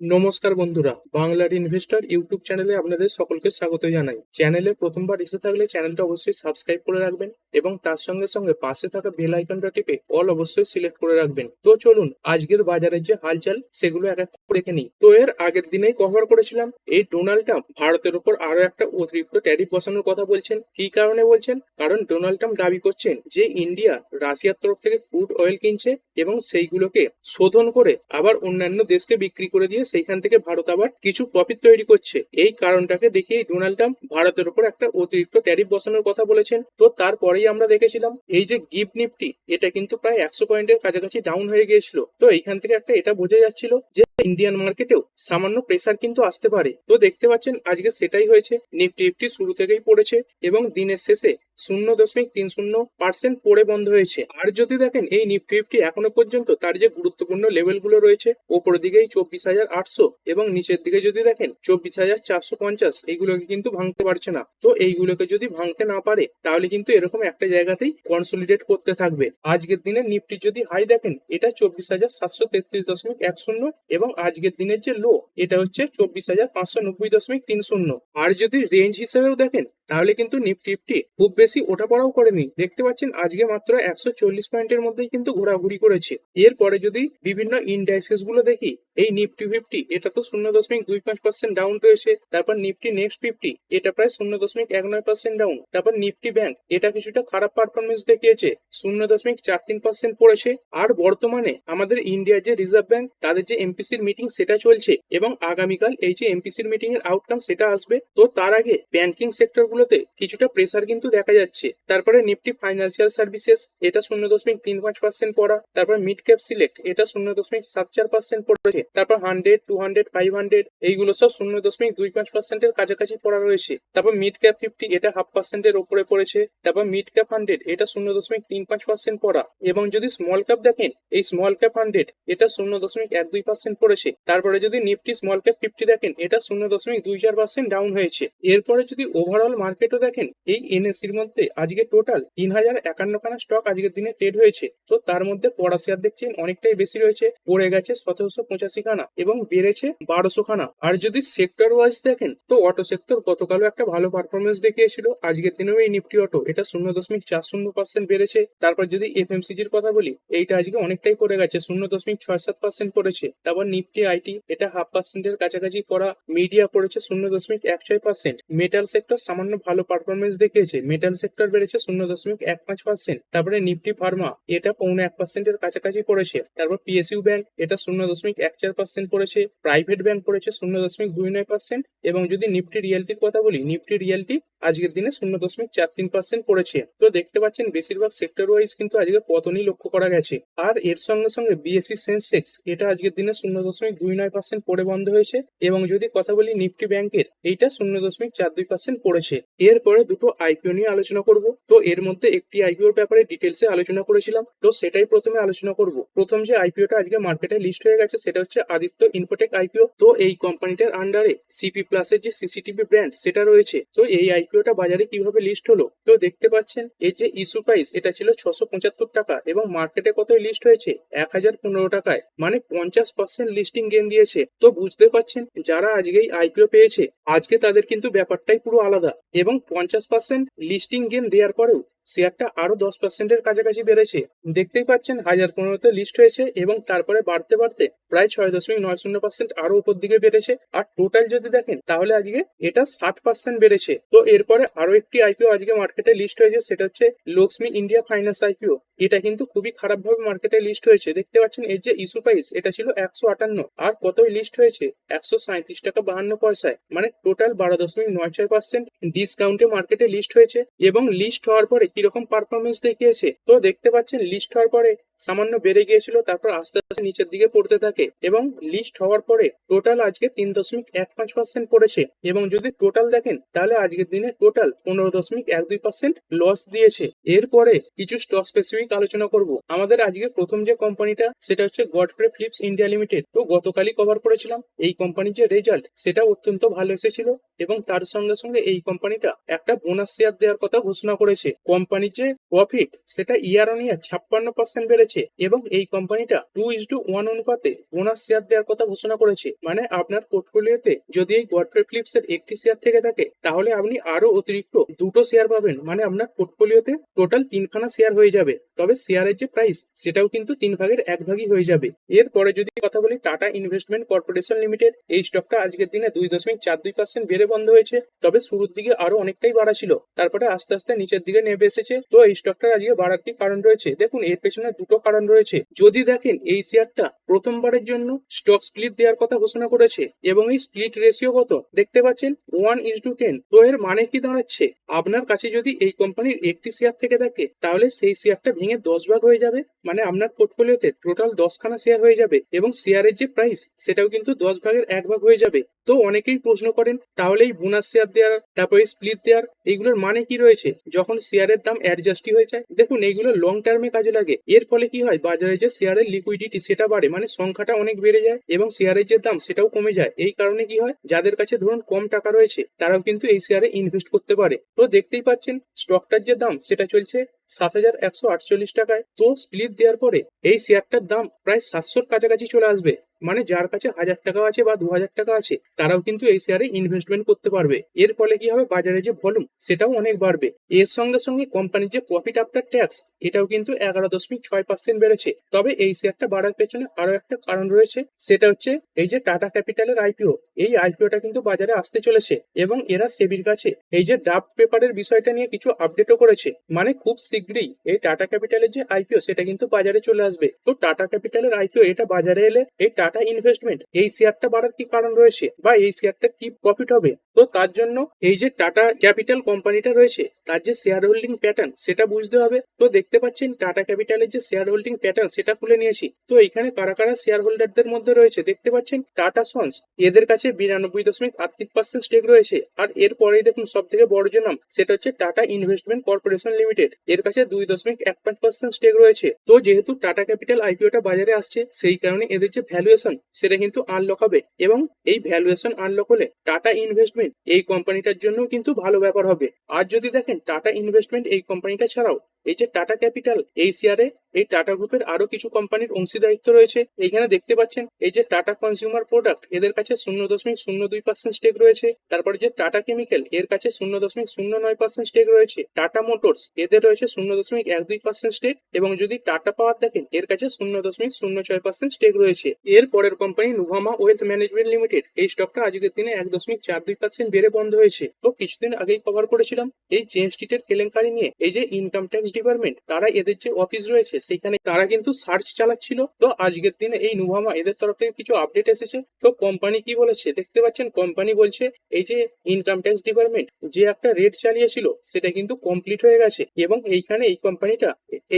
নমস্কার বন্ধুরা, বাংলার ইনভেস্টর ইউটিউব চ্যানেলে আপনাদের সকলকে স্বাগত জানাই। চ্যানেলে প্রথমবার এসে থাকলে চ্যানেলটা অবশ্যই সাবস্ক্রাইব করে রাখবেন এবং তার সঙ্গে সঙ্গে পাশে থাকা বেল আইকনটা টিপে অল অবশ্যই সিলেক্ট করে রাখবেন। তো চলুন, আজকের বাজারের যে হালচাল, সেগুলো এক এক করে দেখে নিই। তো এর আগের দিনেই কভার করেছিলাম, এই ডোনাল্ড ট্রাম্প ভারতের উপর আরও একটা অতিরিক্ত ট্যারিফ বসানোর কথা বলছেন। কি কারণে বলছেন? কারণ ডোনাল্ড ট্রাম্প দাবি করছেন যে ইন্ডিয়া রাশিয়ার তরফ থেকে ক্রুড অয়েল কিনছে এবং সেইগুলোকে শোধন করে আবার অন্যান্য দেশকে বিক্রি করে দিয়ে সেইখান থেকে ভারত আবার কিছু প্রফিট তৈরি করছে। এই কারণটাকে দেখিয়ে ডোনাল্ড ট্রাম্প ভারতের উপর একটা অতিরিক্ত ট্যারিফ বসানোর কথা বলেছেন। তো তারপরেই আমরা দেখেছিলাম, এই যে গিফট নিফটি এটা কিন্তু প্রায় একশো পয়েন্টের কাছাকাছি ডাউন হয়ে গিয়েছিল। তো এইখান থেকে একটা এটা বোঝা যাচ্ছিল যে ইন্ডিয়ান মার্কেটেও সামান্য প্রেসার কিন্তু আসতে পারে। তো দেখতে পাচ্ছেন, আজকে সেটাই হয়েছে। নিফটি নিফটি শুরু থেকেই পড়েছে এবং দিনের শেষে শূন্য দশমিক তিন শূন্য পার্সেন্ট পড়ে বন্ধ হয়েছে। আর যদি দেখেন, এই নিফটি নিফটি এখনও পর্যন্ত তার যে গুরুত্বপূর্ণ লেভেলগুলো রয়েছে ওপর দিকেই চব্বিশ হাজার আটশো এবং নিচের দিকে যদি দেখেন, চব্বিশ হাজার চারশো পঞ্চাশ, এইগুলোকে কিন্তু ভাঙতে পারছে না। তো এইগুলোকে যদি ভাঙতে না পারে, তাহলে কিন্তু এরকম একটা জায়গাতেই কনসলিডেট করতে থাকবে। আজকের দিনে নিফটি যদি হাই দেখেন, এটা চব্বিশ হাজার সাতশো তেত্রিশ দশমিক এক শূন্য এবং আজকের দিনের যে লো এটা হচ্ছে চব্বিশ হাজার পাঁচশো নব্বই দশমিক তিন শূন্য। আর যদি রেঞ্জ হিসেবেও দেখেন, তাহলে কিন্তু নিফটি নিফটি খুব বেশি ওঠা পড়াও করেনি। দেখতে পাচ্ছেন, আজকে মাত্র একশো চল্লিশ পয়েন্টের মধ্যেই কিন্তু ঘোরাঘুরি করেছে। এরপরে যদি বিভিন্ন ইন্ডাইসেসগুলো দেখি, এই নিফটি ফিফটি, এটা তো শূন্য দশমিক দুই পাঁচ পার্সেন্ট ডাউন রয়েছে তারপর নিফটি নেক্সট ফিফটি এটা প্রায় শূন্য দশমিক এক নয় পার্সেন্ট ডাউন তারপর নিফটি ব্যাংক এটা কিছুটা খারাপ পারফরমেন্স দেখিয়েছে, শূন্য দশমিক চার তিন পার্সেন্ট পড়েছে। আর বর্তমানে আমাদের ইন্ডিয়ার যে রিজার্ভ ব্যাংক তাদের যে এমপিসির মিটিং সেটা চলছে এবং আগামীকাল এই যে এমপিসির মিটিং এর আউটকাম সেটা আসবে। তো তার আগে ব্যাংকিং সেক্টর গুলোতে কিছুটা প্রেসার কিন্তু দেখা যাচ্ছে। তারপরে নিফটি ফাইন্যান্সিয়াল সার্ভিসেস, এটা শূন্য দশমিক তিন পাঁচ পার্সেন্ট পড়া। তারপর মিড ক্যাপ সিলেক্ট, এটা শূন্য দশমিক সাত চার পার্সেন্ট পড়েছে। তারপর hundred, two hundred, five hundred, এইগুলো সব শূন্য দশমিক দুই পাঁচ পার্সেন্টের কাছাকাছি পড়া রয়েছে। তারপর মিড ক্যাপ ফিফটি, এটা হাফ পার্সেন্টের ওপরে পড়েছে। তারপর মিড ক্যাপ হান্ড্রেড, এটা শূন্য দশমিক তিন পাঁচ পার্সেন্ট পড়া। এবং যদি স্মল ক্যাপ দেখেন, এই স্মল ক্যাপ হান্ড্রেড, এটা শূন্য দশমিক এক দুই পার্সেন্ট পড়েছে। তারপরে যদি নিফটি স্মল ক্যাপ ফিফটি দেখেন, এটা শূন্য দশমিক দুই চার পার্সেন্ট ডাউন হয়েছে। এরপরে যদি ওভারঅল মার্কেটও দেখেন, এই এনএসির মধ্যে আজকে টোটাল তিন হাজার একান্ন খানা স্টক আজকের দিনে ট্রেড হয়েছে। তো তার মধ্যে পড়া শেয়ার দেখছেন অনেকটাই বেশি রয়েছে। পড়ে গেছে সতেরোশো পঁচাশি খানা এবং বেড়েছে বারোশো খানা আর যদি সেক্টর ওয়াইজ দেখেন, তো অটো সেক্টর গতকালও একটা ভালো পারফরমেন্স দেখিয়েছিল। আজকের দিনেও এই নিফটি অটো এটা শূন্য দশমিক চার শূন্য পার্সেন্ট বেড়েছে। তারপর যদি এফএমসিজির কথা বলি, এইটা আজকে অনেকটাই পড়ে গেছে, শূন্য দশমিক ছয় সাত পার্সেন্ট পড়েছে। তারপর নিফটি আইটি এটা হাফ পার্সেন্টের কাছাকাছি পড়া মিডিয়া পড়েছে শূন্য দশমিক এক ছয় পার্সেন্ট মেটাল সেক্টর সামান্য ভালো পারফরমেন্স দেখিয়েছে। মেটাল সেক্টর বেড়েছে শূন্য দশমিক এক পাঁচ পার্সেন্ট তারপরে নিফটি ফার্মা এটা পৌনে এক পার্সেন্টের কাছাকাছি করেছে। তারপর পিএসইউ ব্যাংক এটা শূন্য দশমিক এক চার পার্সেন্ট করেছে। প্রাইভেট ব্যাংক করেছে শূন্য দশমিক দুই নয় পার্সেন্ট এবং যদি নিফটি রিয়েলটির কথা বলি নিফটি রিয়েলটি আজকের দিনে শূন্য দশমিক চার তিন পার্সেন্ট পড়েছে তো দেখতে পাচ্ছেন বেশিরভাগ সেক্টর ওয়াইজ কিন্তু আজকে পতনই লক্ষ্য করা গেছে। আর এর সঙ্গে সঙ্গে বিএসসি সেন্সেক্স এটা আজকের দিনে শূন্য দশমিক দুই নয় পার্সেন্ট পড়ে বন্ধ হয়েছে। এবং যদি কথা বলি নিফটি ব্যাংকের এইটা শূন্য দশমিক চার দুই পার্সেন্ট পড়েছে। এরপরে দুটো আইপিও নিয়ে আলোচনা করব। তো এর মধ্যে একটি আইপিওর ব্যাপারে ডিটেলসে আলোচনা করেছিলাম। তো সেটাই প্রথমে আলোচনা করব। প্রথম যে আইপিওটা আজকে মার্কেটে লিস্ট হয়ে গেছে, সেটা হচ্ছে আদিত্য ইনফোটেক আইপিও তো এই কোম্পানিটার আন্ডারে সিপি প্লাসের যে সিসিটিভি ব্র্যান্ড সেটা রয়েছে। তো এই আইপিওটা বাজারে কীভাবে লিস্ট হলো? তো দেখতে পাচ্ছেন এর যে ইস্যু প্রাইস এটা ছিল ছশো পঁচাত্তর টাকা এবং মার্কেটে কতই লিস্ট হয়েছে? এক হাজার পনেরো টাকায়। মানে পঞ্চাশ পার্সেন্ট লিস্টিং গেন দিয়েছে। তো বুঝতে পারছেন, যারা আজকেই আইপিও পেয়েছে, আজকে তাদের কিন্তু ব্যাপারটাই পুরো আলাদা। এবং পঞ্চাশ পার্সেন্ট লিস্টিং গেন দেওয়ার পরেও শেয়ারটা আরও দশ পার্সেন্টের কাছাকাছি বেড়েছে। দেখতেই পাচ্ছেন, হাজার পনেরোতে লিস্ট হয়েছে এবং তারপরে বাড়তে বাড়তে প্রায় ছয় দশমিক নয় শূন্য পার্সেন্ট আরও উপর দিকে বেড়েছে। আর টোটাল যদি দেখেন, তাহলে আজকে এটা ষাট পার্সেন্ট বেড়েছে। তো এরপরে আরও একটি আইপিও আজকে মার্কেটে লিস্ট হয়েছে, সেটা হচ্ছে লক্ষ্মী ইন্ডিয়া ফাইন্যান্স আইপিও এটা কিন্তু খুবই খারাপভাবে মার্কেটে লিস্ট হয়েছে। দেখতে পাচ্ছেন এর যে ইস্যু প্রাইস এটা ছিল একশো আটান্ন। আর কতই লিস্ট হয়েছে? একশো সাঁত্রিশ টাকা বাহান্ন পয়সায়। মানে টোটাল বারো দশমিক নয় ছয় পার্সেন্ট ডিসকাউন্টে মার্কেটে লিস্ট হয়েছে এবং লিস্ট হওয়ার পরে কীরকম পারফরমেন্স দেখিয়েছে? তো দেখতে পাচ্ছেন লিস্ট হওয়ার পরে সামান্য বেড়ে গিয়েছিল, তারপর আস্তে আস্তে নিচের দিকে পড়তে থাকে এবং লিস্ট হওয়ার পরে টোটাল আজকে তিন দশমিক এক পাঁচ পার্সেন্ট পড়েছে। এবং যদি টোটাল দেখেন, তাহলে আজকের দিনে টোটাল পনেরো দশমিক এক দুই পার্সেন্ট লস দিয়েছে। এরপরে কিছু স্টক স্পেসিফিক আলোচনা করব। আমাদের আজকে প্রথম যে কোম্পানিটা সেটা হচ্ছে গডফ্রে ফ্লিপস ইন্ডিয়া লিমিটেড তো গতকালই কভার করেছিলাম। এই কোম্পানির যে রেজাল্ট সেটা অত্যন্ত ভালো এসেছিল এবং তার সঙ্গে সঙ্গে এই কোম্পানিটা একটা বোনাস শেয়ার দেওয়ার কথা ঘোষণা করেছে। কোম্পানি কোম্পানির যে প্রফিট সেটা ইয়ার অন ইয়ার ছাপ্পান্ন পার্সেন্ট বেড়েছে এবং এই কোম্পানিটা টু ইস টু ওয়ান অনুপাতে ওনার শেয়ার দেওয়ার কথা ঘোষণা করেছে। মানে আপনার পোর্টফোলিওতে যদি এই গডফ্রে ফ্লিপস এর একটি শেয়ার থেকে থাকে, তাহলে আপনি আরও অতিরিক্ত দুটো শেয়ার পাবেন। মানে আপনার পোর্টফোলিওতে টোটাল তিনখানা শেয়ার হয়ে যাবে। তবে শেয়ারের যে প্রাইস সেটাও কিন্তু তিন ভাগের এক ভাগই হয়ে যাবে। এরপরে যদি কথা বলি টাটা ইনভেস্টমেন্ট কর্পোরেশন লিমিটেড এই স্টকটা আজকের দিনে দুই দশমিক চার দুই পার্সেন্ট বেড়ে বন্ধ হয়েছে। তবে শুরুর দিকে আরও অনেকটাই বাড়া ছিল তারপরে আস্তে আস্তে নিচের দিকে নেমে এসেছে। তো এই স্টকটার আজকে বাড়ার কি কারণ রয়েছে। দেখুন, এর পেছনে দুটো কারণ রয়েছে। যদি দেখেন, এই শেয়ারটা প্রথমবারের জন্য স্টক স্প্লিট দেওয়ার কথা ঘোষণা করেছে এবং এই স্প্লিট রেশিও কত? দেখতে পাচ্ছেন ওয়ান ইস টু টেন তো এর মানে কি দাঁড়াচ্ছে? আপনার কাছে যদি এই কোম্পানির একটি শেয়ার থেকে থাকে তাহলে সেই শেয়ারটা ভেঙে দশ ভাগ হয়ে যাবে। মানে আপনার পোর্টফোলিওতে টোটাল দশখানা শেয়ার হয়ে যাবে এবং শেয়ারের যে প্রাইস সেটাও কিন্তু দশ ভাগের এক ভাগ হয়ে যাবে। তো অনেকেই প্রশ্ন করেন, তাহলে এই বোনাস শেয়ার দেওয়ার, তারপরে স্প্লিট দেওয়ার, এইগুলোর মানে কি রয়েছে? যখন শেয়ারের দাম অ্যাডজাস্টই হয়ে যায়। দেখুন, এইগুলো লং টার্মে কাজে লাগে। এর ফলে কি হয়? বাজারে যে শেয়ারের লিকুইডিটি সেটা বাড়ে মানে সংখ্যাটা অনেক বেড়ে যায় এবং শেয়ারের যে দাম সেটাও কমে যায়। এই কারণে কি হয়? যাদের কাছে ধরুন কম টাকা রয়েছে, তারাও কিন্তু এই শেয়ারে ইনভেস্ট করতে পারে। তো দেখতেই পাচ্ছেন স্টকটার যে দাম সেটা চলছে সাত হাজার একশো আটচল্লিশ টাকায়। তো স্প্লিট দেওয়ার পরে এই শেয়ারটার দাম প্রায় সাতশোর কাছাকাছি চলে আসবে। মানে যার কাছে হাজার টাকা আছে বা দু হাজার টাকা আছে, তারাও কিন্তু এই শেয়ারে ইনভেস্টমেন্ট করতে পারবে। এর ফলে কি হবে? বাজারে যে ভলিউম সেটাও অনেক বাড়বে। এর সঙ্গে সঙ্গে কোম্পানির যে প্রফিট আফটার ট্যাক্স এটাও কিন্তু এগারো দশমিক ছয় পার্সেন্ট বেড়েছে। তবে এই শেয়ারটা বাড়ার পেছনে আরও একটা কারণ রয়েছে, সেটা হচ্ছে এই যে টাটা ক্যাপিটালের আইপিও এই আইপিওটা কিন্তু বাজারে আসতে চলেছে এবং এরা সেবির কাছে এই যে ডাব পেপারের বিষয়টা নিয়ে কিছু আপডেটও করেছে। মানে খুব শীঘ্রই এই টাটা ক্যাপিটালের যে আইপিও সেটা কিন্তু বাজারে চলে আসবে। তো টাটা ক্যাপিটালের আইপিও এটা বাজারে এলে এই টাটা ইনভেস্টমেন্ট এই শেয়ারটা বাড়ার কি কারণ রয়েছে বা এই শেয়ারটা কি প্রফিট হবে? তো তার জন্য এই যে টাটা ক্যাপিটাল কোম্পানিটা রয়েছে, তার যে শেয়ার হোল্ডিং প্যাটার্ন সেটা বুঝতে হবে। তো দেখতে পাচ্ছেন টাটা ক্যাপিটালের যে শেয়ার হোল্ডিং প্যাটার্ন সেটা খুলে নিয়েছি। তো এখানে কারা কারা শেয়ার হোল্ডারদের মধ্যে রয়েছে দেখতে পাচ্ছেন টাটা সন্স এদের কাছে বিরানব্বই দশমিক আটত্রিশ পার্সেন্ট স্টেক রয়েছে। আর এরপরেই দেখুন সব থেকে বড় যে নাম, সেটা হচ্ছে টাটা ইনভেস্টমেন্ট কর্পোরেশন লিমিটেড এর কাছে দুই দশমিক এক পাঁচ পার্সেন্ট স্টেক রয়েছে। তো যেহেতু টাটা ক্যাপিটাল আইপিওটা বাজারে আসছে, সেই কারণে এদের যে ভ্যালুয়েশন সেটা কিন্তু আনলক হবে এবং এই ভ্যালুয়েশন আনলক হলে টাটা ইনভেস্টমেন্ট এই কোম্পানিটার জন্য কিন্তু ভালো ব্যাপার হবে। আর যদি দেখেন টাটা ইনভেস্টমেন্ট এই কোম্পানিটা ছাড়াও এই যে টাটা ক্যাপিটাল এই শেয়ারে এই টাটা গ্রুপের আরও কিছু কোম্পানির অংশীদারিত্ব রয়েছে। এখানে দেখতে পাচ্ছেন এই যে টাটা কনজিউমার প্রোডাক্ট এদের কাছে শূন্য দশমিক শূন্য দুই পার্সেন্ট স্টেক রয়েছে। তারপরে যে টাটা কেমিক্যাল এর কাছে শূন্য দশমিক শূন্য নয় পার্সেন্ট স্টেক রয়েছে। টাটা মোটরস এদের রয়েছে শূন্য দশমিক এক দুই পার্সেন্ট স্টেক এবং যদি টাটা পাওয়ার দেখেন এর কাছে শূন্য দশমিক শূন্য ছয় পার্সেন্ট স্টেক রয়েছে। এর পরের company Nuvama wealth management limited এই স্টকটা আজকের দিনে এক দশমিক চার দুই পার্সেন্ট বেড়ে বন্ধ হয়েছে। তো কিছুদিন আগেই কভার করেছিলাম। এই চেন স্ট্রিটের কেলেঙ্কারি নিয়ে এই যে ইনকাম ট্যাক্স ডিপার্টমেন্ট তারা এদের যে অফিস রয়েছে, সেখানে তারা কিন্তু সার্চ চালাচ্ছিল। তো আজকের দিনে এই নুভামা এদের তরফ থেকে কিছু আপডেট এসেছে। তো কোম্পানি কি বলেছে? দেখতে পাচ্ছেন কোম্পানি বলছে, এই যে ইনকাম ট্যাক্স ডিপার্টমেন্ট যে একটা রেট চালিয়েছিল, সেটা কিন্তু কমপ্লিট হয়ে গেছে। এবং এইখানে এই কোম্পানিটা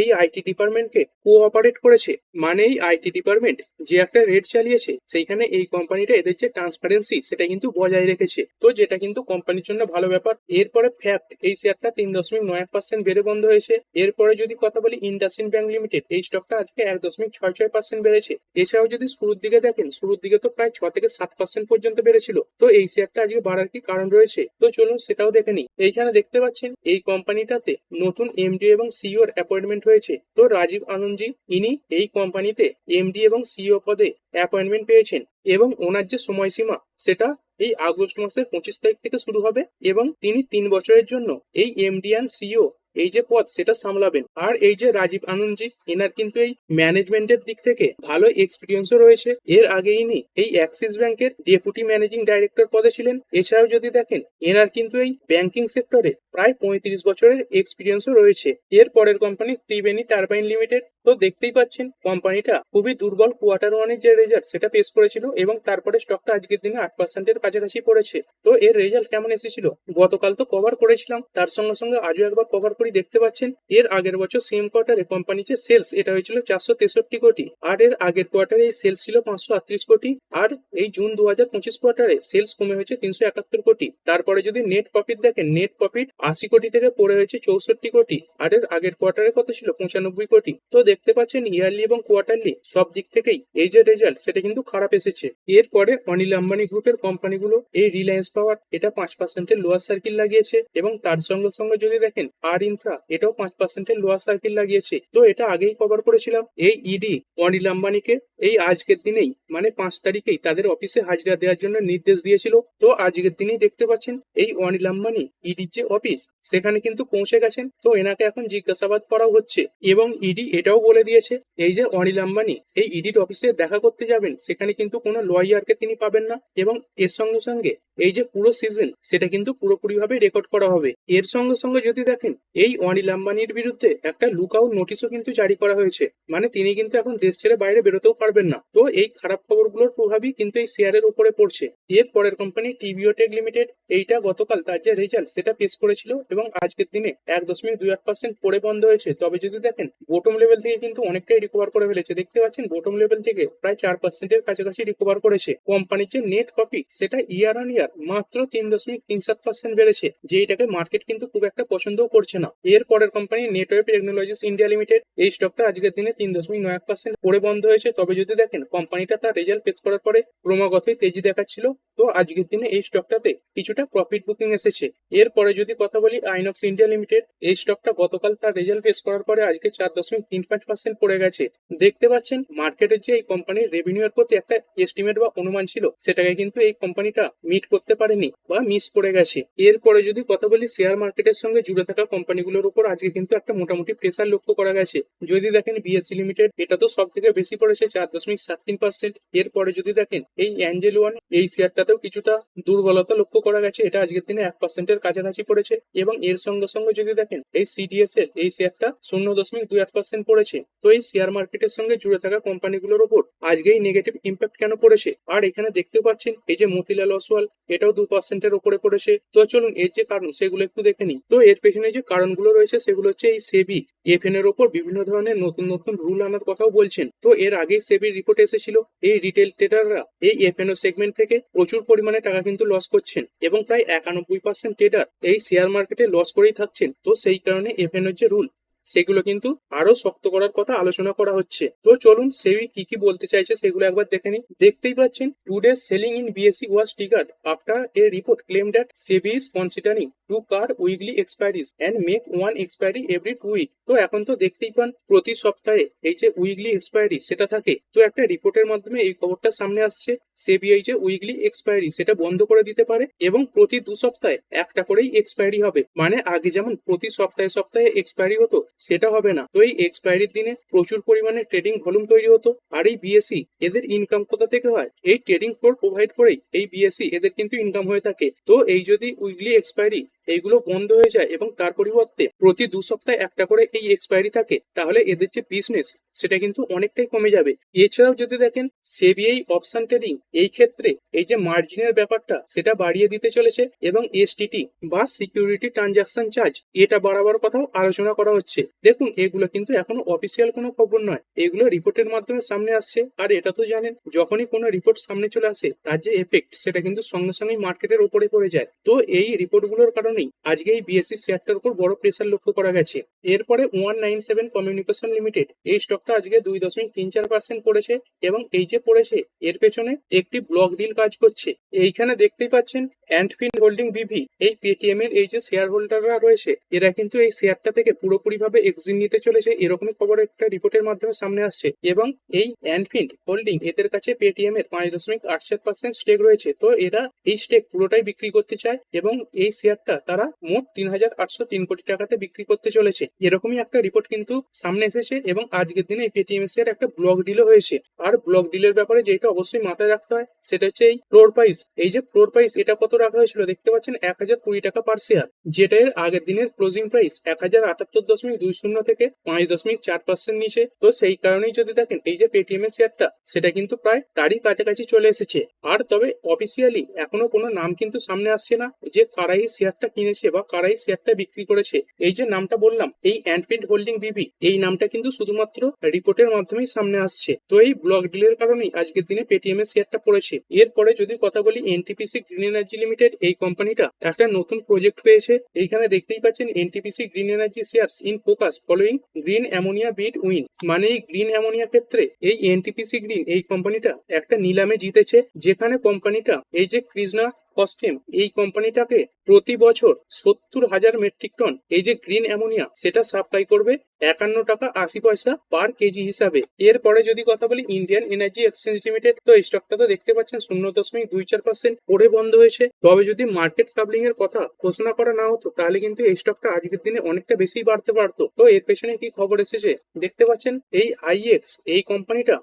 এই আইটি ডিপার্টমেন্টকে কোঅপারেট করেছে। মানে এই আইটি ডিপার্টমেন্ট যে একটা চালিয়েছে, সেইখানে এই কোম্পানিটা এদের যে ট্রান্সপারেন্সি সেটা কিন্তু বজায় রেখেছে। তো যেটা কিন্তু কোম্পানির জন্য ভালো ব্যাপার। এরপরে ফ্যাক্ট এই শেয়ারটা তিন দশমিক নয় পার্সেন্ট বেড়ে বন্ধ হয়েছে। এরপরে যদি কথা বলি ইন্ডাসিন ব্যাংক লিমিটেড এই স্টকটা আজকে এক দশমিক ছয় ছয় পার্সেন্ট বেড়েছে। এছাড়াও যদি শুরুর দিকে দেখেন, শুরুর দিকে তো প্রায় ছ থেকে সাত পার্সেন্ট পর্যন্ত বেড়েছিল। তো এই শেয়ারটা আজকে বাড়ার কি কারণ রয়েছে? তো চলুন সেটাও দেখে নিই। এইখানে দেখতে পাচ্ছেন, এই কোম্পানিটাতে নতুন এমডি এবং সিইও এর অ্যাপয়েন্টমেন্ট হয়েছে। তো রাজীব আনন্দজি, ইনি এই কোম্পানিতে এমডি এবং সিইও পদে অ্যাপয়েন্টমেন্ট পেয়েছেন এবং ওনার যে সময়সীমা, সেটা এই আগস্ট মাসের পঁচিশ তারিখ থেকে শুরু হবে এবং তিনি তিন বছরের জন্য এই এমডিএন সিইও এই যে পদ সেটা সামলাবেন। আর এই যে রাজীব আনন্দজি, এনার কিন্তু এই ম্যানেজমেন্টের দিক থেকে ভালো এক্সপিরিয়েন্সও রয়েছে। এর আগে ইনি এই অ্যাক্সিস ব্যাংকের ডেপুটি ম্যানেজিং ডাইরেক্টর পদে ছিলেন। এছাড়াও যদি দেখেন, এনার কিন্তু এই ব্যাংকিং সেক্টরে প্রায় পঁয়ত্রিশ বছরের এক্সপিরিয়েন্সও রয়েছে। এর পরের কোম্পানি ত্রিবেণী টারবাইন লিমিটেড তো দেখতেই পাচ্ছেন কোম্পানিটা খুবই দুর্বল কোয়ার্টার ওয়ানের যে রেজাল্ট সেটা পেশ করেছিল এবং তারপরে স্টকটা আজকের দিনে আট পার্সেন্টের কাছাকাছি পড়েছে। তো এর রেজাল্ট কেমন এসেছিল? গতকাল তো কভার করেছিলাম। তার সঙ্গে সঙ্গে আজও একবার কভার করে দেখতে পাচ্ছেন, এর আগের বছর সেম কোয়ার্টারে কোম্পানির যে সেলস এটা হয়েছিল চারশো তেষট্টি কোটি, আর এর আগের কোয়ার্টারে এই সেলস ছিল পাঁচশো আটত্রিশ কোটি, আর এই জুন দু হাজার পঁচিশ কোয়ার্টারে সেলস কমে হয়েছে তিনশো একাত্তর কোটি, তারপরে যদি নেট প্রফিট দেখেন নেট প্রফিট আশি কোটি থেকে পড়ে হয়েছে চৌষট্টি কোটি, আর এর আগের কোয়ার্টারে কত ছিল? পঁচানব্বই কোটি, তো দেখতে পাচ্ছেন ইয়ারলি এবং কোয়ার্টারলি সব দিক থেকেই এই যে রেজাল্ট সেটা কিন্তু খারাপ এসেছে। এরপরে অনিল আম্বানি গ্রুপের কোম্পানিগুলো এই রিলায়েন্স পাওয়ার এটা পাঁচ পার্সেন্টের লোয়ার সার্কিল লাগিয়েছে, এবং তার সঙ্গে সঙ্গে যদি দেখেন আর ইন ইনফ্রা এটাও পাঁচ পার্সেন্টের লোয়ার সার্কিল লাগিয়েছে। তো এটা আগেই কভার করেছিলাম। এই ইডি অনিল আম্বানিকে এই আজকের দিনেই মানে পাঁচ তারিখেই তাদের অফিসে হাজিরা দেওয়ার জন্য নির্দেশ দিয়েছিল। তো আজকের দিনেই দেখতে পাচ্ছেন, এই অনিল আম্বানি ইডির যে অফিস সেখানে কিন্তু পৌঁছে গেছেন। তো এনাকে এখন জিজ্ঞাসাবাদ করা হচ্ছে। এবং ইডি এটাও বলে দিয়েছে, এই যে অনিল আম্বানি এই ইডির অফিসে দেখা করতে যাবেন, সেখানে কিন্তু কোনো লয়ারকে তিনি পাবেন না। এবং এর সঙ্গে সঙ্গে, এই যে পুরো সিজন সেটা কিন্তু পুরোপুরিভাবে রেকর্ড করা হবে। এর সঙ্গে সঙ্গে যদি দেখেন এই অনিল আম্বানির বিরুদ্ধে একটা লুক আউট নোটিশও কিন্তু জারি করা হয়েছে। মানে তিনি কিন্তু এখন দেশ ছেড়ে বাইরে বেরোতেও পারবেন না। তো এই খারাপ খবরগুলোর প্রভাবই কিন্তু এই শেয়ারের উপরে পড়ছে। এর পরের কোম্পানি টিভিও টেক লিমিটেড এইটা গতকাল তার যে রেজাল্ট সেটা পেশ করেছিল এবং আজকের দিনে এক দশমিক দুই আট পার্সেন্ট পরে বন্ধ হয়েছে। তবে যদি দেখেন বোটম লেভেল থেকে কিন্তু অনেকটাই রিকভার করে ফেলেছে। দেখতে পাচ্ছেন বোটম লেভেল থেকে প্রায় চার পার্সেন্টের কাছাকাছি রিকভার করেছে। কোম্পানির যে নেট প্রফিট সেটা ইয়ার অন ইয়ার মাত্র তিন দশমিক তিন সাত পার্সেন্ট বেড়েছে। যেটাকে মার্কেট কিন্তু খুব একটা পছন্দও করছে না। এর পরের company network technologies India limited এই স্টকটা আজকের দিনে তিন দশমিক নয় পার্সেন্ট পড়ে বন্ধ হয়েছে। তবে যদি দেখেন কোম্পানিটা তার রেজাল্ট পেশ করার পরে ক্রমাগতই তেজি দেখাচ্ছিল। তো আজকের দিনে এই স্টকটাতে কিছুটা প্রফিট বুকিং এসেছে। এরপরে যদি কথা বলি আইনক্স ইন্ডিয়া লিমিটেড এই স্টকটা গতকাল তার রেজাল্ট পেশ করার পরে আজকে চার দশমিক তিন পাঁচ পার্সেন্ট পড়ে গেছে। দেখতে পাচ্ছেন মার্কেটের যে এই কোম্পানির রেভিনিউ এর প্রতি একটা এস্টিমেট বা অনুমান ছিল, সেটাকে কিন্তু এই কোম্পানিটা মিট করতে পারেনি বা মিস করে গেছে। এরপরে যদি কথা বলি শেয়ার মার্কেটের সঙ্গে জুড়ে থাকা কোম্পানিগুলোর উপর আজকে কিন্তু একটা মোটামুটি প্রেসার লক্ষ্য করা গেছে। যদি দেখেন বিএসসি লিমিটেড এটা তো সব থেকে বেশি পড়েছে, চার দশমিক সাত তিন পার্সেন্ট এরপরে যদি দেখেন এই অ্যাঞ্জেল ওয়ান এই শেয়ারটাতেও কিছুটা দুর্বলতা লক্ষ্য করা গেছে, এটা আজকের দিনে এক পার্সেন্টের কাছাকাছি পড়েছে। এবং এর সঙ্গে সঙ্গে যদি দেখেন এই সিডিএস এর, এই শেয়ারটা শূন্য দশমিক দুই আট পার্সেন্ট পড়েছে। তো এই শেয়ার মার্কেটের সঙ্গে জুড়ে থাকা কোম্পানিগুলোর উপর আজকেই নেগেটিভ ইম্প্যাক্ট কেন পড়েছে? আর এখানে দেখতে পাচ্ছেন, এই যে মতিলাল অসওয়াল, এটাও দু পার্সেন্টের উপরে পড়েছে। তো চলুন, এর যে কারণ, সেগুলো একটু দেখে নিই। তো এর পেছনে যে কারণগুলো রয়েছে, সেগুলো হচ্ছে এই সেবি এফএন এর ওপর বিভিন্ন ধরনের নতুন নতুন রুল আনার কথাও বলছেন। তো এর আগেই সেবির রিপোর্ট এসেছিল, এই রিটেল ট্রেডাররা এই এফএনও সেগমেন্ট থেকে প্রচুর পরিমাণে টাকা কিন্তু লস করছেন এবং প্রায় একানব্বই পার্সেন্ট ট্রেডার এই শেয়ার মার্কেটে লস করেই থাকছেন। তো সেই কারণে এফএনও যে রুল সেগুলো কিন্তু আরও শক্ত করার কথা আলোচনা করা হচ্ছে। তো চলুন সেই কি কি বলতে চাইছে সেগুলো একবার দেখে নিই। দেখতেই পাচ্ছেন today selling in BSE was triggered after a report claim that SEBI is considering to curb weekly expiries and make one expiry every two week তো এখন তো দেখতেই পান, প্রতি সপ্তাহে এই যে উইকলি এক্সপায়ারি সেটা থাকে। তো একটা রিপোর্টের মাধ্যমে এই খবরটা সামনে আসছে সেবি এই যে উইকলি এক্সপায়ারি সেটা বন্ধ করে দিতে পারে এবং প্রতি দু সপ্তাহে একটা করেই এক্সপায়ারি হবে। মানে আগে যেমন প্রতি সপ্তাহে সপ্তাহে এক্সপায়ারি হতো সেটা হবে না। তো এই এক্সপায়ারির দিনে প্রচুর পরিমাণে ট্রেডিং ভলিউম তৈরি হতো। আর এই বিএসসি এদের ইনকাম কোথা থেকে হয়? এই ট্রেডিং ফ্লোর প্রোভাইড করেই এই বিএসসি এদের কিন্তু ইনকাম হয়ে থাকে। তো এই যদি উইকলি এক্সপায়ারি এইগুলো বন্ধ হয়ে যায় এবং তার পরিবর্তে প্রতি দু সপ্তাহে একটা করে এই এক্সপায়ারি থাকে, তাহলে এদের যে বিজনেস সেটা কিন্তু অনেকটাই কমে যাবে। এছাড়াও যদি দেখেন সেবিআই অপশন ট্রেডিং এই ক্ষেত্রে এই যে মার্জিনের ব্যাপারটা, সেটা বাড়িয়ে দিতে চলেছে এবং এসটিটি বা সিকিউরিটি ট্রানজাকশন চার্জ এটা বাড়াবার কথাও আলোচনা করা হচ্ছে। দেখুন, এগুলো কিন্তু এখনও অফিসিয়াল কোনো খবর নয়। এগুলো রিপোর্টের মাধ্যমে সামনে আসছে। আর এটা তো জানেন, যখনই কোনো রিপোর্ট সামনে চলে আসে, তার যে এফেক্ট সেটা কিন্তু সঙ্গে সঙ্গে মার্কেটের উপরে পড়ে যায়। তো এই রিপোর্টগুলোর কারণেই আজকে এই বিএসসি শেয়ারটার উপর বড় প্রেসার লক্ষ্য করা গেছে। এরপরে one nine seven communication limited এই স্টকটা আজকে দুই দশমিক তিন চার পার্সেন্ট পড়েছে এবং এই যে পড়েছে, এর পেছনে একটি ব্লক ডিল কাজ করছে। এইখানে দেখতেই পাচ্ছেন অ্যান্ডফিন হোল্ডিং বিভি এই পেটিএম এর এই যে শেয়ার হোল্ডাররা রয়েছে, এরা কিন্তু এই শেয়ারটা থেকে পুরোপুরিভাবে এক্সিট নিতে চলেছে, এরকমই খবর একটা রিপোর্টের মাধ্যমে সামনে আসছে। এবং এই অ্যান্ডফিন হোল্ডিং এদের কাছে পেটিএম এর পাঁচ দশমিক আট সাত পার্সেন্ট স্টেক রয়েছে। তো এরা এই স্টেক পুরোটাই বিক্রি করতে চায় এবং এই শেয়ারটা তারা মোট তিন হাজার আটশো তিন কোটি টাকাতে বিক্রি করতে চলেছে। এরকমই একটা রিপোর্ট কিন্তু সামনে এসেছে এবং আজকের দিনে এই পেটিএম এর একটা ব্লক ডিলও হয়েছে। আর ব্লক ডিলের ব্যাপারে যেটা অবশ্যই মাথায় রাখতে হয়, সেটা হচ্ছে এই ফ্লোর প্রাইস এই যে ফ্লোর প্রাইস এটা কত রাখা হয়েছিল? দেখতে পাচ্ছেন এক হাজার কুড়ি টাকা পার শেয়ার যেটা এর আগের দিনের ক্লোজিং প্রাইস এক হাজার আটাত্তর দশমিক দুই শূন্য থেকে পাঁচ দশমিক চার পার্সেন্ট নিচে। তো সেই কারণেই যদি দেখেন, এই যে পেটিএম এর শেয়ারটা সেটা কিন্তু প্রায় তারই কাছাকাছি চলে এসেছে। আর তবে অফিসিয়ালি এখনও কোনো নাম কিন্তু সামনে আসছে না, যে কারাই শেয়ারটা কিনেছে বা কারাই শেয়ারটা বিক্রি করেছে। এই যে নামটা বললাম, এই অ্যান্ডপিড হোল্ডিং বিবি এই নামটা কিন্তু শুধুমাত্র রিপোর্টের মাধ্যমেই সামনে আসছে। তো এই ব্লক ডিলের কারণেই আজকের দিনে পেটিএম এর শেয়ারটা পড়েছে। এরপরে যদি কথা বলি এনটিপিসি গ্রিন এনার্জি লিমিটেড এই কোম্পানিটা একটা নতুন প্রজেক্ট পেয়েছে। এইখানে দেখতেই পাচ্ছেন NTPC green energy shares in focus following green ammonia bid win মানে এই গ্রিন অ্যামোনিয়া ক্ষেত্রে এই এনটিপিসি গ্রিন এই কোম্পানিটা একটা নিলামে জিতেছে। যেখানে কোম্পানিটা এই যে কৃষ্ণা ফসটেম এই কোম্পানিটাকে প্রতি বছর সত্তর হাজার মেট্রিক টন, এই যে গ্রিন অ্যামোনিয়া, সেটা সাপ্লাই করবে একান্ন টাকা আশি পয়সা পার কেজি হিসাবে। এরপরে যদি কথা বলি ইন্ডিয়ান এনার্জি এক্সচেঞ্জ লিমিটেড, তো স্টকটা তো দেখতে পাচ্ছেন শূন্য দশমিক দুই চার পার্সেন্ট পড়ে বন্ধ হয়েছে। তবে যদি মার্কেট কাবলিং এর কথা ঘোষণা করা না হতো, তাহলে কিন্তু এই স্টকটা আজকের দিনে অনেকটা বেশি বাড়তে পারতো। তো এর পেছনে কি খবর এসেছে? দেখতে পাচ্ছেন এই আইএক্স এই কোম্পানিটা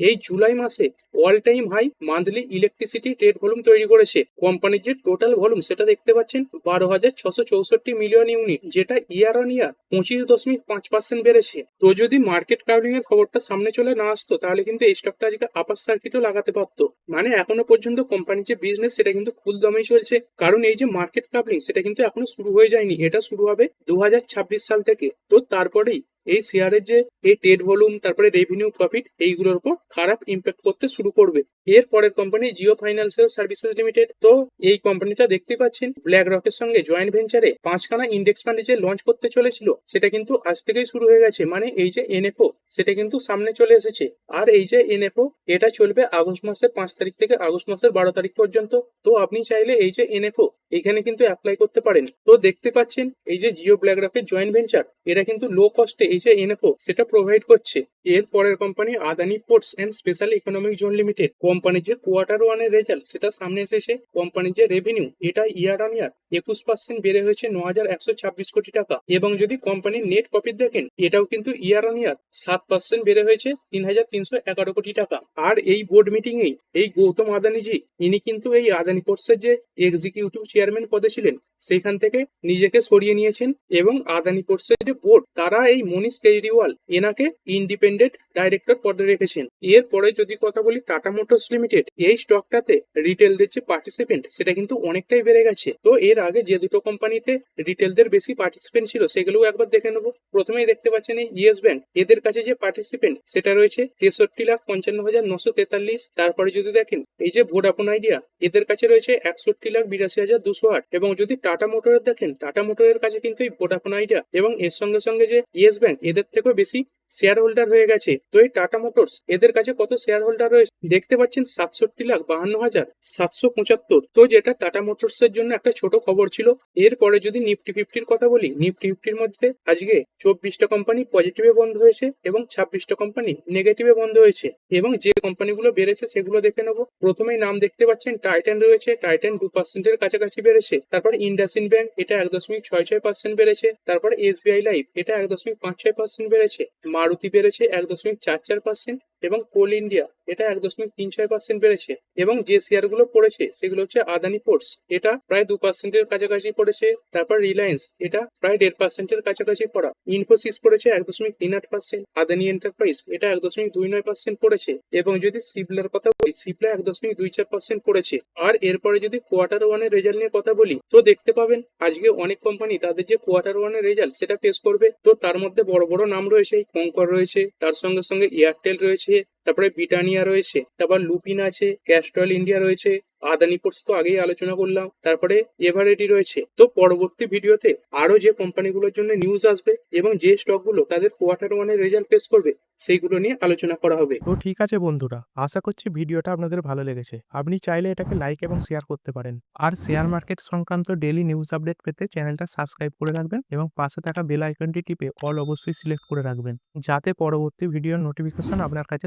এই জুলাই মাসে all time high monthly electricity trade volume তৈরি করেছে। কোম্পানির যে টোটাল ভলিউম সেটা দেখতে পাচ্ছেন বারো হাজার ছশো চৌষট্টি মিলিয়ন ইউনিট যেটা ইয়ার অন ইয়ার পঁচিশ দশমিক পাঁচ পার্সেন্ট বেড়েছে। তো যদি মার্কেট কাউন্টিং এর খবরটা সামনে চলে না আসতো, তাহলে কিন্তু এই স্টকটা আজকে আপার সার্কিটও লাগাতে পারতো। মানে এখনও পর্যন্ত কোম্পানির যে বিজনেস সেটা কিন্তু ফুল দমেই চলছে। কারণ এই যে মার্কেট কাপলিং সেটা কিন্তু এখনও শুরু হয়ে যায়নি। এটা শুরু হবে দু হাজার ছাব্বিশ সাল থেকে। তো তারপরেই এই শেয়ারের যে, এই ট্রেড ভলিউম তারপরে রেভিনিউ প্রফিট এইগুলোর উপর খারাপ ইম্প্যাক্ট করতে শুরু করবে। এর পরের company Jio financial services limited তো এই কোম্পানিটা দেখতে পাচ্ছেন ব্ল্যাক রকের সঙ্গে জয়েন্ট ভেঞ্চারে পাঁচখানা ইন্ডেক্স ফান্ডে যে লঞ্চ করতে চলেছিল, সেটা কিন্তু আজ থেকেই শুরু হয়ে গেছে। মানে এই যে এনএফও সেটা কিন্তু সামনে চলে এসেছে। আর এই যে এনএফও এটা চলবে আগস্ট মাসের পাঁচ তারিখ থেকে আগস্ট মাসের বারো তারিখ পর্যন্ত। তো আপনি চাইলে এই যে এনএফও এখানে কিন্তু অ্যাপ্লাই করতে পারেন। তো দেখতে পাচ্ছেন, এই যে জিও ব্ল্যাক রকের জয়েন্ট ভেঞ্চার এরা কিন্তু লো কস্টে এই যে এনএফও সেটা প্রোভাইড করছে। এর পরের company Adani ports and special economic zone limited কোম্পানির যে কোয়ার্টার ওয়ানের রেজাল্ট সেটা সামনে এসেছে। কোম্পানির যে রেভিনিউ এটা ইয়ার অন ইয়ার একুশ পার্সেন্ট বেড়ে হয়েছে ন হাজার একশো ছাব্বিশ কোটি টাকা। এবং যদি কোম্পানির নেট প্রফিট দেখেন, এটাও কিন্তু ইয়ার অন ইয়ার সাত পার্সেন্ট বেড়ে হয়েছে তিন হাজার তিনশো এগারো কোটি টাকা। আর এই বোর্ড মিটিং এই এই গৌতম আদানিজি ইনি কিন্তু এই আদানি পোর্টসের যে এক্সিকিউটিভ চেয়ারম্যান পদে ছিলেন সেখান থেকে নিজেকে সরিয়ে নিয়েছেন। এবং আদানি পোর্টসের যে বোর্ড তারা এই মনীষ কেজরিওয়াল এনাকে ইন্ডিপেন্ডেন্ট ডাইরেক্টর পদে রেখেছেন। এরপরে যদি কথা বলি টাটা মোটরস লিমিটেড, এই স্টকটাতে রিটেলদের যে পার্টিসিপেন্ট সেটা কিন্তু অনেকটাই বেড়ে গেছে। তো এর আগে যে দুটো কোম্পানিতে রিটেলদের বেশি পার্টিসিপেন্ট ছিল, সেগুলোও একবার দেখে নেব। প্রথমেই দেখতে পাচ্ছেন এই ইয়েস ব্যাংক। এদের কাছে যে পার্টিসিপেন্ট সেটা রয়েছে তেষট্টি লাখ পঞ্চান্ন হাজার নশো তেতাল্লিশ। তারপরে যদি দেখেন এই যে ভোডাফোন আইডিয়া এদের কাছে রয়েছে একষট্টি লাখ বিরাশি হাজার দুশো আট। এবং যদি টাটা মোটরের দেখেন, টাটা মোটরের কাছে কিন্তু এই ভোডাফোন আইডিয়া এবং এর সঙ্গে সঙ্গে যে ইয়েস ব্যাংক এদের থেকেও বেশি শেয়ার হোল্ডার হয়ে গেছে। তো এই টাটা মোটরস এদের কাছে কত শেয়ার হোল্ডার রয়েছে? দেখতে পাচ্ছেন সাতষট্টি লাখ বাহান্ন হাজার সাতশো পঁচাত্তর। তো যেটা টাটা মোটরস এর জন্য একটা ছোট খবর ছিল এরপরে যদি নিফটি ফিফটির কথা বলি নিফটি ফিফটির মধ্যে আজকে চব্বিশটা কোম্পানি পজিটিভে বন্ধ হয়েছে এবং ছাব্বিশটা কোম্পানি নেগেটিভে বন্ধ হয়েছে। এবং যে কোম্পানিগুলো বেড়েছে সেগুলো দেখে নেব। প্রথমেই নাম দেখতে পাচ্ছেন টাইটান রয়েছে টাইটান দু পার্সেন্টের কাছাকাছি বেড়েছে। তারপর ইন্ডাসিন ব্যাংক এটা এক দশমিক ছয় ছয় পার্সেন্ট বেড়েছে। তারপর এসবিআই লাইফ এটা এক দশমিক পাঁচ ছয় পার্সেন্ট বেড়েছে। মারুতি বেড়েছে এক দশমিক চার চার পার্সেন্ট এবং কোল ইন্ডিয়া, এটা এক দশমিক তিন ছয় পার্সেন্ট বেড়েছে। এবং যে শেয়ারগুলো পড়েছে, সেগুলো হচ্ছে আদানি পোর্টস এটা প্রায় দু পার্সেন্টের কাছাকাছি পড়েছে। তারপর রিলায়েন্স এটা প্রায় দেড় পার্সেন্টের কাছাকাছি পড়া। ইনফোসিস পড়েছে এক দশমিক তিন আট পার্সেন্ট আদানি এন্টারপ্রাইজ এটা এক দশমিক দুই নয় পার্সেন্ট পড়েছে। এবং যদি সিবলার কথা বলি সিবলা এক দশমিক দুই চার পার্সেন্ট পড়েছে। আর এরপরে যদি কোয়ার্টার ওয়ানের রেজাল্ট নিয়ে কথা বলি, তো দেখতে পাবেন, আজকে অনেক কোম্পানি তাদের যে কোয়ার্টার ওয়ানের রেজাল্ট সেটা পেশ করবে। তো তার মধ্যে বড় বড় নাম রয়েছে কঙ্কর রয়েছে, তার সঙ্গে সঙ্গে এয়ারটেল রয়েছে she তারপরে ব্রিটানিয়া রয়েছে, তারপর লুপিন আছে, ক্যাস্ট্রল ইন্ডিয়া রয়েছে, আদানি পোর্টস তো আগেই আলোচনা করলাম, তারপরে এভারেডি রয়েছে। তো পরবর্তী ভিডিওতে আরও যে কোম্পানিগুলোর জন্য নিউজ আসবে এবং যে স্টকগুলো তাদের কোয়ার্টার ওয়ানের রেজাল্ট পেশ করবে, সেইগুলো নিয়ে আলোচনা করা হবে। তো ঠিক আছে বন্ধুরা, আশা করছি ভিডিওটা আপনাদের ভালো লেগেছে। আপনি চাইলে এটাকে লাইক এবং শেয়ার করতে পারেন। আর শেয়ার মার্কেট সংক্রান্ত ডেলি নিউজ আপডেট পেতে চ্যানেলটা সাবস্ক্রাইব করে রাখবেন এবং পাশে থাকা বেল আইকনটি টিপে অল অবশ্যই সিলেক্ট করে রাখবেন। যাতে পরবর্তী ভিডিওর নোটিফিকেশন আপনার কাছে